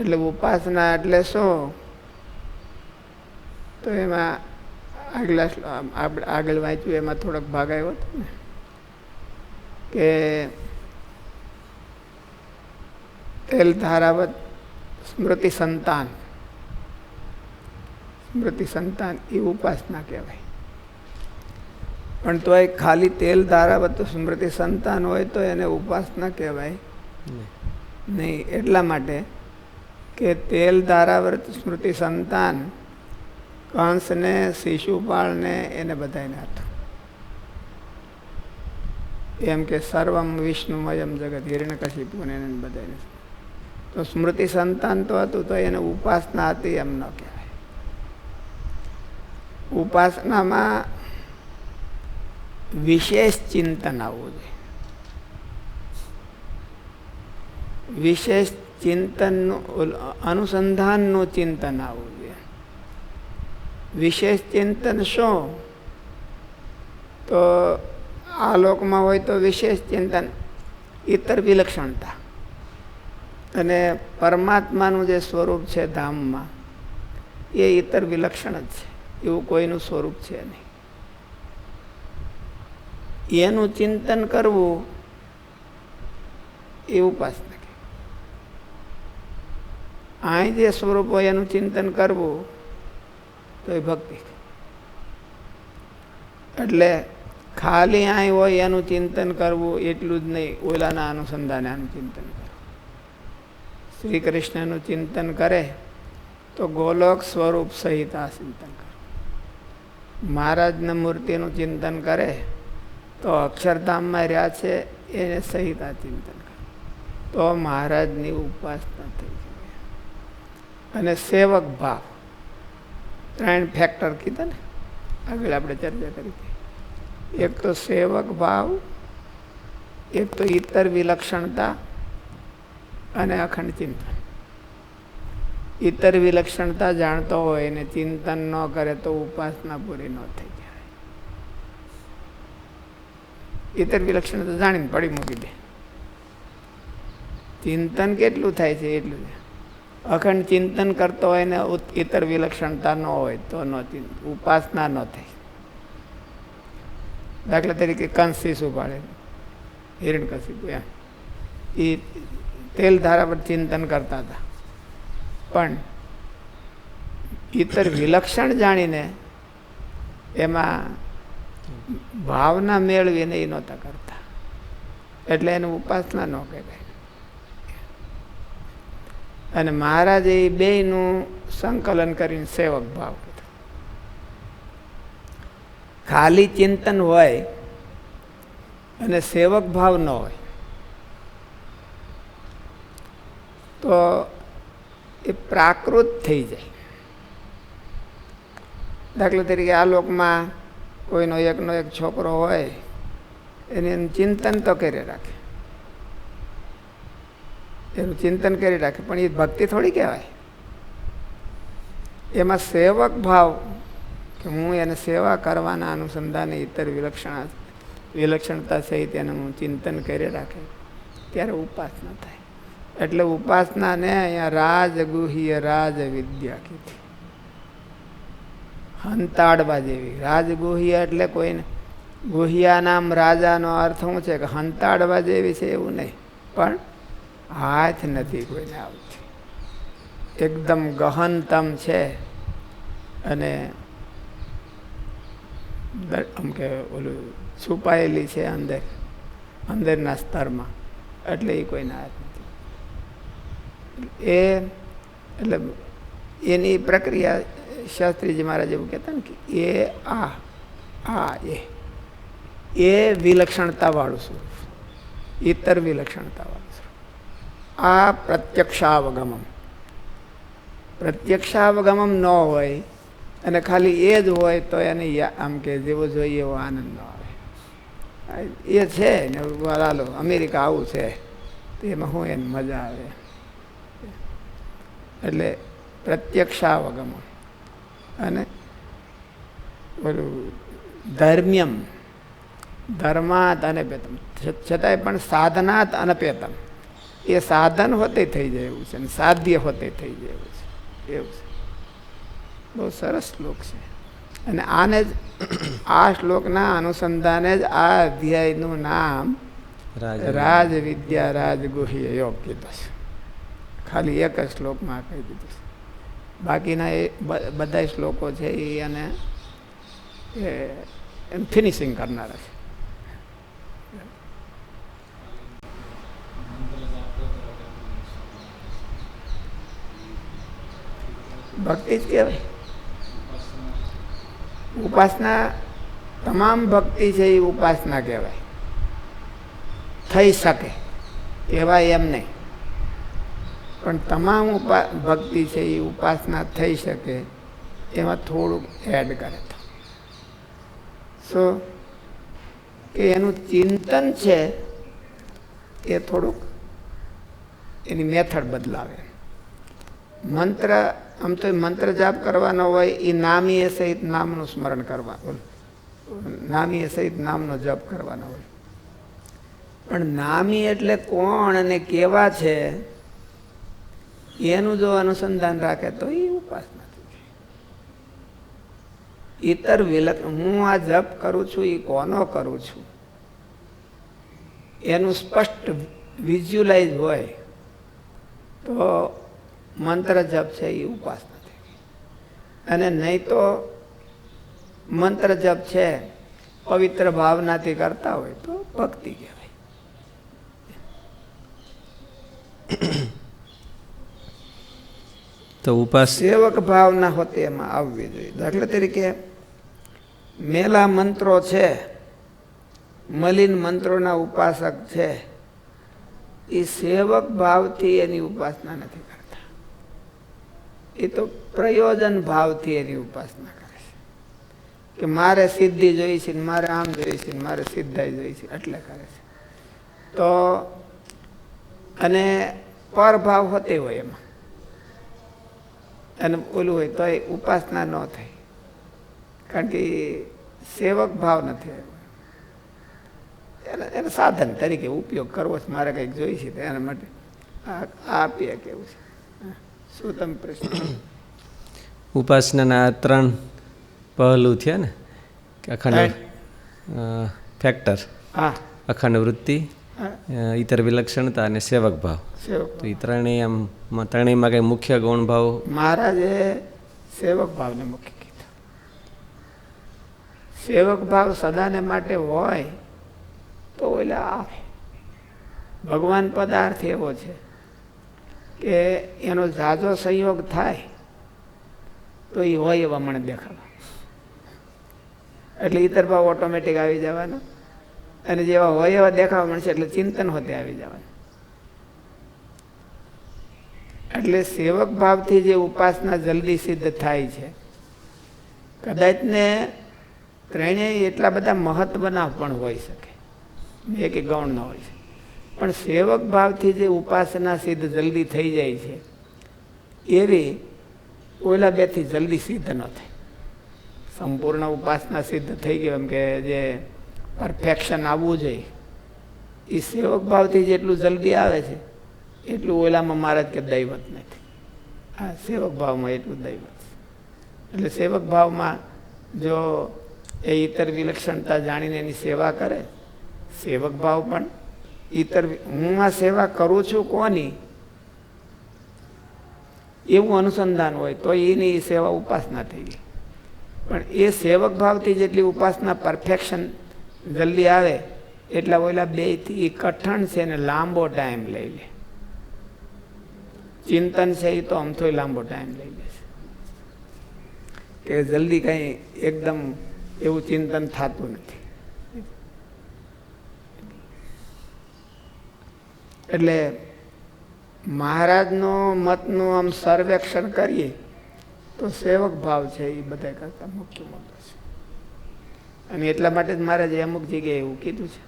એટલે ઉપાસના એટલે શું? તો એમાં આગલા આપણે આગળ વાંચ્યું એમાં થોડોક ભાગ આવ્યો હતો ને કે તેલ ધારાવત સ્મૃતિ સંતાન. સ્મૃતિ સંતાન એ ઉપાસના કહેવાય. પણ તોય ખાલી તેલ ધારાવત સ્મૃતિ સંતાન હોય તો એને ઉપાસના કહેવાય નહીં એટલા માટે કે તેલ ધારાવ્રત સ્મૃતિ સંતાન કંસને, શિશુપાળને એને બધાને હતું એમ કે સર્વમ વિષ્ણુમયમ જગત હિરણ્યકશિપુને એને બધાને તો સ્મૃતિ સંતાન તો હતું, તો એને ઉપાસના હતી એમ ન કહેવાય. ઉપાસનામાં વિશેષ ચિંતન આવવું જોઈએ. વિશેષ ચિંતનનું અનુસંધાનનું ચિંતન આવવું જોઈએ વિશેષ ચિંતન શું? તો આ લોકમાં હોય તો વિશેષ ચિંતન ઇતર વિલક્ષણતા. અને પરમાત્માનું જે સ્વરૂપ છે ધામમાં, એ ઇતર વિલક્ષણ જ છે. એવું કોઈનું સ્વરૂપ છે નહીં. એનું ચિંતન કરવું એ ઉપાસના. અહીં જે સ્વરૂપ હોય એનું ચિંતન કરવું તો એ ભક્તિ. એટલે ખાલી અહીં હોય એનું ચિંતન કરવું, એટલું જ નહીં, ઓલાના અનુસંધાને આનું ચિંતન કરવું શ્રી કૃષ્ણનું ચિંતન કરે, તો ગોલોક સ્વરૂપ સહિત આ ચિંતન કરે. મહારાજના મૂર્તિનું ચિંતન કરે, તો અક્ષરધામમાં રહ્યા છે, એને સહિત આ ચિંતન કરે. તો મહારાજની ઉપાસના થઈ અને સેવક ભાવ. ત્રણ ફેક્ટર કીધા ને? આગળ આપણે ચર્ચા કરી એક તો સેવક ભાવ, એક તો ઇતર વિલક્ષણતા અને અખંડ ચિંતન. ઇતર વિલક્ષણતા જાણતો હોય ને ચિંતન ન કરે તો ઉપાસના પૂરી ન થઈ જાય. ઇતર વિલક્ષણતા જાણીને પડી મૂકી દે. ચિંતન કેટલું થાય છે એટલું જ. અખંડ ચિંતન કરતો હોય ને ઇતર વિલક્ષણતા ન હોય તો ન ઉપાસના ન થાય. દાખલા તરીકે કંસ શીશુ પાડે હિરણ એમ. એ તેલ ધારા પર ચિંતન કરતા હતા. પણ ઇતર વિલક્ષણ જાણીને એમાં ભાવના મેળવીને એ નહોતા કરતા. એટલે એને ઉપાસના ન કહેવાય. અને મહારાજે એ બેયનું સંકલન કરીને સેવક ભાવ ખાલી ચિંતન હોય અને સેવક ભાવ ન હોય. તો એ પ્રાકૃત થઈ જાય. દાખલા તરીકે આ લોકમાં કોઈનો એકનો એક છોકરો હોય, એને ચિંતન તો કરી રાખે. એનું ચિંતન કરી રાખે. પણ એ ભક્તિ થોડી કહેવાય. એમાં સેવક ભાવ કે હું એને સેવા કરવાના અનુસંધાને ઇતર વિલક્ષણ વિલક્ષણતા સહિત એનું હું ચિંતન કરી રાખે. ત્યારે ઉપાસના થાય. એટલે ઉપાસનાને અહીંયા રાજગુહ્ય રાજ વિદ્યા કીધી. હંતાડવા જેવી. રાજગુહ્ય એટલે કોઈને ગુહિયા નામ રાજાનો અર્થ શું છે? કે હંતાડવા જેવી છે એવું નહીં. પણ હાથ નથી કોઈને આવતી એકદમ ગહનતમ છે અને આમ કે ઓલું છુપાયેલી છે અંદર, અંદરના સ્તરમાં. એટલે એ કોઈને હાથ નથી. એ એટલે એની પ્રક્રિયા શાસ્ત્રીજી મહારાજ એવું કહેતા ને કે એ આ આ એ. એ વિલક્ષણતાવાળું સ્વરૂપ. ઇતર વિલક્ષણતાવાળું આ પ્રત્યક્ષાવગમમ પ્રત્યક્ષાવગમમ ન હોય અને ખાલી એ જ હોય તો એને આમ કે જેવો જોઈએ એવો આનંદ ન આવે એ છે ને હાલો અમેરિકા આવું છે તો એમાં હું એને મજા આવે એટલે પ્રત્યક્ષાવગમ અને ઓલું ધર્મ્યમ ધર્માત અનપેતમ છ- છતાંય પણ સાધનાત અનપેતમ એ સાધન હોતે થઈ જાય એવું છે અને સાધ્ય હોતે થઈ જાય એવું છે. એવું છે. બહુ સરસ શ્લોક છે. અને આને જ આ શ્લોકના અનુસંધાને જ આ અધ્યાયનું નામ રાજ વિદ્યા રાજ ગુહ્ય યોગ કીધું છે ખાલી એક જ શ્લોકમાં કહી દીધું છે. બાકીના એ બધા શ્લોકો છે એ અને એ એમ ફિનિશિંગ કરનારા છે. ભક્તિ જ કહેવાય ઉપાસના, તમામ ભક્તિ છે એ ઉપાસના કહેવાય. થઈ શકે, કહેવાય એમ નહીં. પણ તમામ ઉપા, ભક્તિ છે એ ઉપાસના થઈ શકે, એમાં થોડુંક એડ કરે. તો સો કે એનું ચિંતન છે, એ થોડુંક એની મેથડ બદલાવે. મંત્ર, આમ તો મંત્ર જાપ કરવાનો હોય, એ નામીએ સહિત નામનું સ્મરણ કરવાનું નામીએ સહિત નામનો જપ કરવાનો હોય. પણ નામી એટલે કોણ અને કેવા છે, એનું જો અનુસંધાન રાખે તો એ ઉપાસના. ઇતર વિલક, હું આ જપ કરું છું એ કોનો કરું છું? એનું સ્પષ્ટ વિઝ્યુલાઇઝ હોય, તો મંત્ર જપ છે એ ઉપાસના થઈ અને નહીં તો મંત્ર જપ છે પવિત્ર ભાવનાથી કરતા હોય તો ભક્તિ કહેવાય. તો ઉપાસ સેવક ભાવના હોતી એમાં આવવી જોઈએ. દાખલા તરીકે મેલા મંત્રો છે મલિન મંત્રોના ઉપાસક છે એ સેવક ભાવથી એની ઉપાસના નથી કરતા એ તો પ્રયોજન ભાવથી એની ઉપાસના કરે છે. કે મારે સિદ્ધિ જોઈ છે મારે આમ જોઈ છે મારે સિદ્ધાઈ જોઈ છે, એટલે કરે છે. તો અને પરભાવ હોતે હોય એમાં. અને ઓલું હોય તો એ ઉપાસના ન થાય કારણ કે સેવક ભાવ નથી એને એને સાધન તરીકે ઉપયોગ કરવો છે. મારે કંઈક જોઈ છે તો એના માટે આ આપીએ કેવું છે. શું તમે પ્રશ્ન ઉપાસનાના ત્રણ પહેલું થયા ને કે અખંડ ફેક્ટર અખંડ વૃત્તિ ઇતર વિલક્ષણતા અને સેવક ભાવ. સેવક તો એ ત્રણેય આમ ત્રણેયમાં કંઈ મુખ્ય ગુણ ભાવ? મહારાજે સેવક ભાવને મુખ્ય કીધો. સેવક ભાવ સદાને માટે હોય તો ઓલા આવે. ભગવાન પદાર્થ એવો છે. કે એનો ઝાઝો સંયોગ થાય, તો એ હોય એવા મને દેખાવા. એટલે ઇતર ભાવ ઓટોમેટિક આવી જવાનો. અને જેવા હોય એવા દેખાવા મળશે એટલે ચિંતન હોતે આવી જવાનું. એટલે સેવક ભાવથી જે ઉપાસના જલ્દી સિદ્ધ થાય છે, કદાચ ને ત્રણેય એટલા બધા મહત્વના પણ હોઈ શકે. બે કે ગૌણ ન હોય શકે. પણ સેવક ભાવથી જે ઉપાસના સિદ્ધ જલ્દી થઈ જાય છે, એવી ઓલા બેથી જલ્દી સિદ્ધ ન થાય. સંપૂર્ણ ઉપાસના સિદ્ધ થઈ ગયો એમ કે જે પરફેક્શન આવવું જોઈએ. એ સેવક ભાવથી જેટલું જલ્દી આવે છે, એટલું ઓલામાં મહારાજ કે દૈવત નથી. આ સેવક ભાવમાં એટલું દૈવત છે. એટલે સેવક ભાવમાં જો એ ઇતર વિલક્ષણતા જાણીને એની સેવા કરે, સેવક ભાવ પણ ઇતર વિ- હું આ સેવા કરું છું કોની? એવું અનુસંધાન હોય તો એની સેવા ઉપાસના થઈ ગઈ. પણ એ સેવક ભાવથી જેટલી ઉપાસના પરફેક્શન જલ્દી આવે, એટલા ઓલા બેથી કઠણ છે ને લાંબો ટાઈમ લઈ લે. ચિંતન છે એ તો અમથોય લાંબો ટાઈમ લઈ લે કે જલ્દી કંઈ એકદમ એવું ચિંતન થતું નથી. એટલે મહારાજનો મતનું આમ સર્વેક્ષણ કરીએ, તો સેવક ભાવ છે એ બધા કરતા મુખ્ય મુદ્દો છે. અને એટલા માટે જ મહારાજે અમુક જગ્યાએ એવું કીધું છે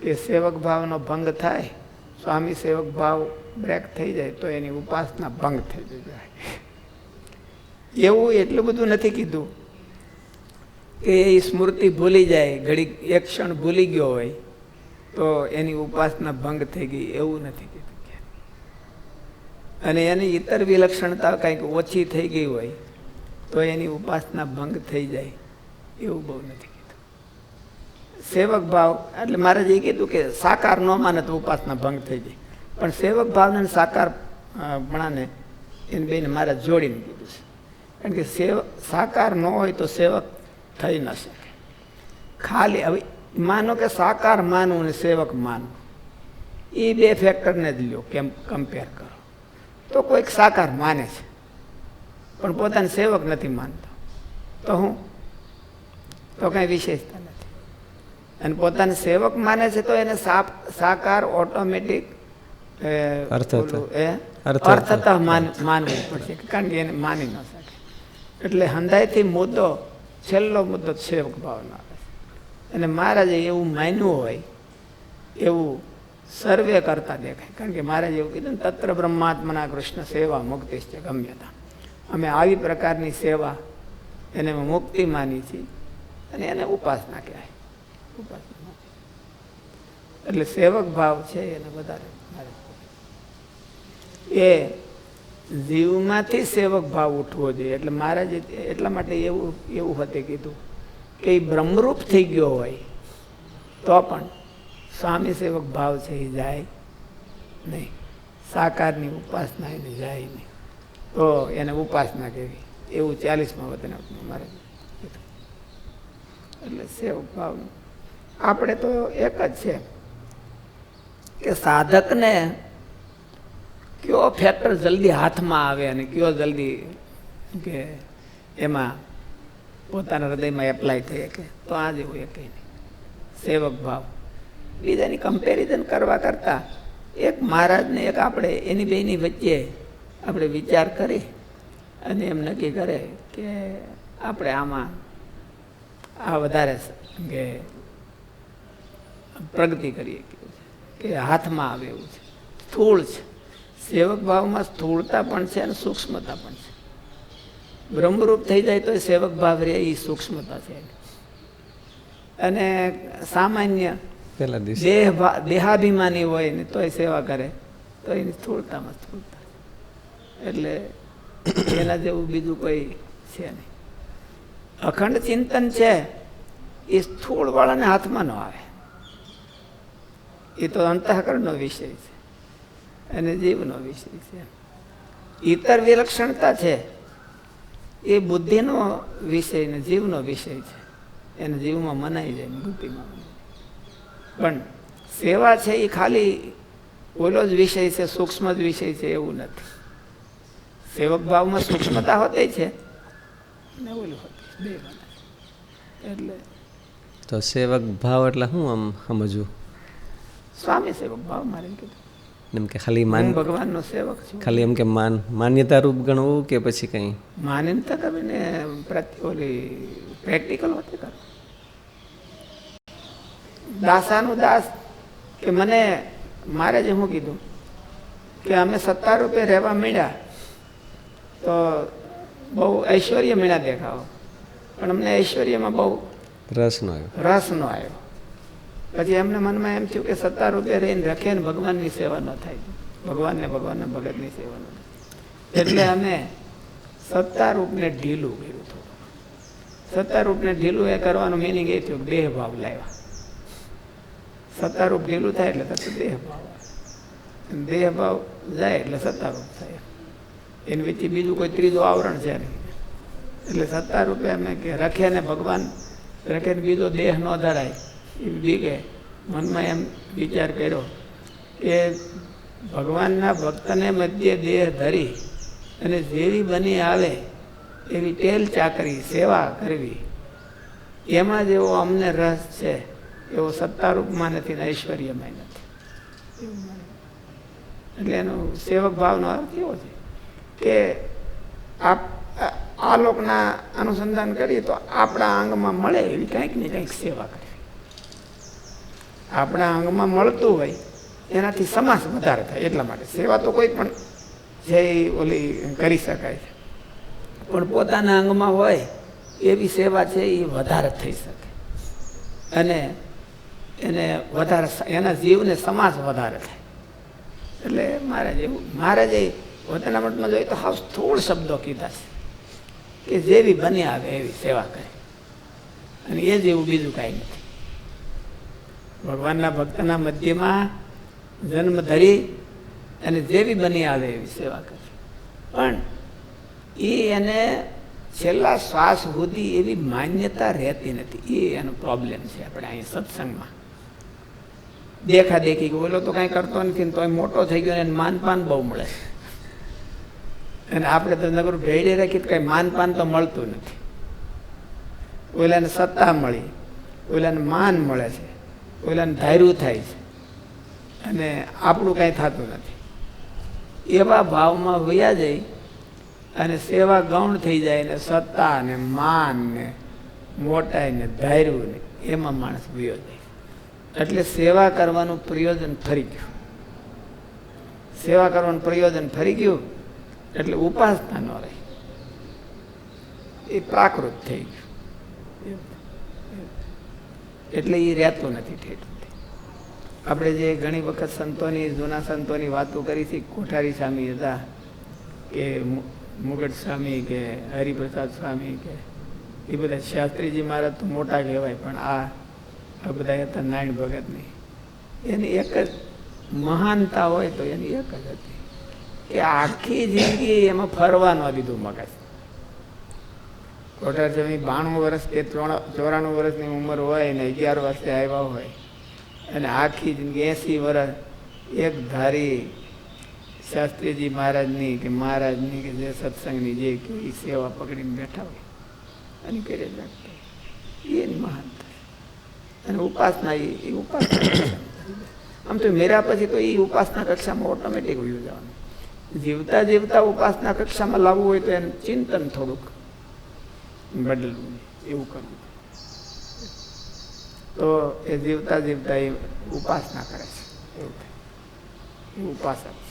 કે સેવક ભાવનો ભંગ થાય, સ્વામી સેવક ભાવ બ્રેક થઈ જાય, તો એની ઉપાસના ભંગ થઈ જાય. એવું એટલું બધું નથી કીધું કે એ સ્મૃતિ ભૂલી જાય ઘડી એક ક્ષણ ભૂલી ગયો હોય તો એની ઉપાસના ભંગ થઈ ગઈ, એવું નથી કીધું અને એની ઇતર વિલક્ષણતા કંઈક ઓછી થઈ ગઈ હોય, તો એની ઉપાસના ભંગ થઈ જાય, એવું બહુ નથી કીધું. સેવક ભાવ, એટલે મારે જે કીધું કે સાકાર ન માને તો ઉપાસના ભંગ થઈ જાય. પણ સેવક ભાવને સાકાર પણ એને બેને મારે જોડીને કીધું છે. કારણ કે સેવ, સાકાર ન હોય તો સેવક થઈ ન શકે. ખાલી હવે માનો કે સાકાર માનવું અને સેવક માનવું એ બે ફેક્ટરને જ લ્યો કેમ કમ્પેર કરો. તો કોઈક સાકાર માને છે પણ પોતાને સેવક નથી માનતો. તો હું? તો કાંઈ વિશેષતા નથી. અને પોતાને સેવક માને છે તો એને સાપ સાકાર ઓટોમેટિક અર્થતઃ. અર્થતઃ. અર્થતઃ માન માનવું પડશે કારણ કે એને માની ન શકે. એટલે હંધાઈથી મુદ્દો છેલ્લો મુદ્દો સેવક ભાવનો આવે. છે અને મહારાજે એવું માન્યું હોય, એવું સર્વે કરતા દેખાય. કારણ કે મહારાજે એવું કીધું ને, તત્ર બ્રહ્માત્મના કૃષ્ણ સેવા મુક્તિ છે ગમ્યતા અમે આવી પ્રકારની સેવા એને અમે મુક્તિ માની છીએ અને એને ઉપાસના કહેવાય. ઉપાસના એટલે સેવક ભાવ છે એને વધારે એ જીવમાંથી સેવક ભાવ ઉઠવો જોઈએ. એટલે મહારાજે એટલા માટે એવું એવું હતું કીધું. એ બ્રહ્મરૂપ થઈ ગયો હોય, તો પણ સ્વામી સેવક ભાવ છે એ જાય નહીં. સાકારની ઉપાસના એને જાય નહીં. તો એને ઉપાસના કહેવી એવું ચાલીસમાં વતન મારે. એટલે સેવક ભાવ. આપણે તો એક જ છે કે સાધકને કયો ફેક્ટર જલ્દી હાથમાં આવે અને કયો જલ્દી કે એમાં પોતાના હૃદયમાં એપ્લાય થઈ શકે. તો આ જેવું એ કંઈ નહીં. સેવક ભાવ. બીજાની કમ્પેરિઝન કરવા કરતાં એક મહારાજને એક આપણે એની બેની વચ્ચે આપણે વિચાર કરી અને એમ નક્કી કરે કે આપણે આમાં આ વધારે કે પ્રગતિ કરીએ કે હાથમાં આવે એવું છે. સ્થૂળ છે. સેવક ભાવમાં સ્થૂળતા પણ છે અને સૂક્ષ્મતા પણ છે. બ્રહ્મરૂપ થઈ જાય તો સેવક ભાવ રહે એ સૂક્ષ્મતા છે. અને સામાન્ય પેલા દેહ દેહાભિમાની હોય ને તોય સેવા કરે તો એની સ્થૂળતામાં સ્થૂળતા એટલે એના જેવું બીજું કોઈ છે નહીં. અખંડ ચિંતન છે એ સ્થૂળ વાળાને હાથમાં ન આવે. એ તો અંતઃકરણનો વિષય છે અને જીવનો વિષય છે. ઇતર વિલક્ષણતા છે એ બુદ્ધિનો વિષય ને જીવનો વિષય છે. એને જીવમાં મનાઈ જાય બુદ્ધિમાં પણ સેવા છે એ ખાલી ઓલો જ વિષય છે સૂક્ષ્મ જ વિષય છે એવું નથી. સેવક ભાવમાં સૂક્ષ્મતા હોતી છે ને ઓલું હોતી એટલે તો સેવક ભાવ એટલે હું આમ સમજવું સ્વામી સેવક ભાવ મારે કીધું. એમ કે ખાલી માન ભગવાનનો સેવક છું ખાલી એમ કે માન માન્યતા રૂપ ગણવું કે પછી કંઈ માન્યતા કરીને ઓલી પ્રેક્ટિકલ હોતી કરો દાસાનું દાસ કે મને મારે જ હું કીધું કે અમે સત્તા રૂપે રહેવા મળ્યા તો બહુ ઐશ્વર્ય મળ્યા દેખાવો પણ અમને ઐશ્વર્યમાં બહુ રસ ન આવ્યો રસ ન આવ્યો પછી એમને મનમાં એમ થયું કે સત્તા રૂપિયા રહીને રખે ને ભગવાનની સેવા ન થાય. ભગવાનને ભગવાનના ભગતની સેવા ન થાય. એટલે અમે સત્તા રૂપને ઢીલું કર્યું થોડું સત્તા રૂપને ઢીલું એ કરવાનું મિનિંગ એ થયું દેહ ભાવ લાવ્યા. સત્તારૂપ ઢીલું થાય એટલે તરત દેહ ભાવ દેહ ભાવ જાય એટલે સત્તારૂપ થાય. એની વચ્ચે બીજું કોઈ ત્રીજું આવરણ છે નહીં. એટલે સત્તારૂપે અમે કે રખે ને ભગવાન, રખે ને બીજો દેહ ન ધરાય. બીકે મનમાં એમ વિચાર કર્યો કે ભગવાનના ભક્તને મધ્ય દેહ ધરી અને જેવી બની આવે એવી ટેલ ચાકરી, સેવા કરવી. એમાં જેવો અમને રસ છે, એવો સત્તારૂપમાં નથી ને ઐશ્વર્યમાં નથી. એટલે એનો સેવક ભાવનો અર્થ એવો છે કે આપ આ- લોકના અનુસંધાન કરીએ તો આપણા અંગમાં મળે એવી કંઈક ને કંઈક સેવા કરવી આપણા અંગમાં મળતું હોય, એનાથી સમાસ વધારે થાય, એટલા માટે. સેવા તો કોઈ પણ જે ઓલી કરી શકાય છે. પણ પોતાના અંગમાં હોય, એવી સેવા છે, એ વધારે થઈ શકે. અને એને વધારે એના જીવને સમાસ વધારે થાય. એટલે મહારાજ એવું મહારાજે પોતાના મઠમાં જોઈએ તો હાવ સ્થૂળ શબ્દો કીધા છે, કે જેવી બની આવે એવી સેવા કરે. અને એ જેવું બીજું કાંઈ નથી. ભગવાનના ભક્તના મધ્યમાં જન્મ ધરી અને જેવી બની આવે એવી સેવા કરશે પણ એ એને છેલ્લા શ્વાસ સુધી એવી માન્યતા રહેતી નથી. એ એનો પ્રોબ્લેમ છે આપણે અહીં સત્સંગમાં. દેખા દેખી કે ઓલો તો કાંઈ કરતો નથી તોય મોટો થઈ ગયો ને માનપાન બહુ મળે. અને આપણે તો નગર ભેડે રાખી કાંઈ માનપાન તો મળતું નથી. ઓલાને સત્તા મળી. ઓલાને માન મળે છે. ઓલાને ધાર્યું થાય છે. અને આપણું કાંઈ થતું નથી. એવા ભાવમાં વયા જાય અને સેવા ગૌણ થઈ જાય ને સત્તા ને માન ને મોટાઈ ને ધાર્યું ને એમાં માણસ વયો જાય. એટલે સેવા કરવાનું પ્રયોજન ફરી ગયું. સેવા કરવાનું પ્રયોજન ફરી ગયું એટલે ઉપાસના ન રહી. એ પ્રાકૃત થઈ ગયું. એટલે એ રહેતું નથી ઠેઠ. આપણે જે ઘણી વખત સંતોની, જૂના સંતોની વાતો કરી છે, કોઠારી સ્વામી હતા કે મુગટ સ્વામી કે હરિપ્રસાદ સ્વામી કે એ બધા શાસ્ત્રીજી મહારાજ તો મોટા કહેવાય, પણ આ આ બધા હતા નારાયણ ભગતની. એની એક જ મહાનતા હોય તો એની એક જ હતી. કે આખી જિંદગી એમાં ફરવા ન દીધું મગજ. સ્વામી બાણું વર્ષ કે ત્રણ ચોરાણું વર્ષની ઉંમર હોય ને અગિયાર વર્ષે આવ્યા હોય. અને આખી જિંદગી એંસી વર્ષ એક ધારી શાસ્ત્રીજી મહારાજની કે મહારાજની કે જે સત્સંગની જે એ સેવા પકડીને બેઠા હોય. અને કરી રાખતા. એની મહાનતા અને ઉપાસના એ ઉપાસના આમ તો મેરા પછી તો એ ઉપાસના કક્ષામાં ઓટોમેટિક વયું જવાનું. જીવતા જીવતા ઉપાસના કક્ષામાં લાવવું હોય તો એનું ચિંતન થોડુંક બદલવું એવું કરવું તો એ જીવતા જીવતા એ ઉપાસના કરે છે. એવું થાય. એ ઉપાસક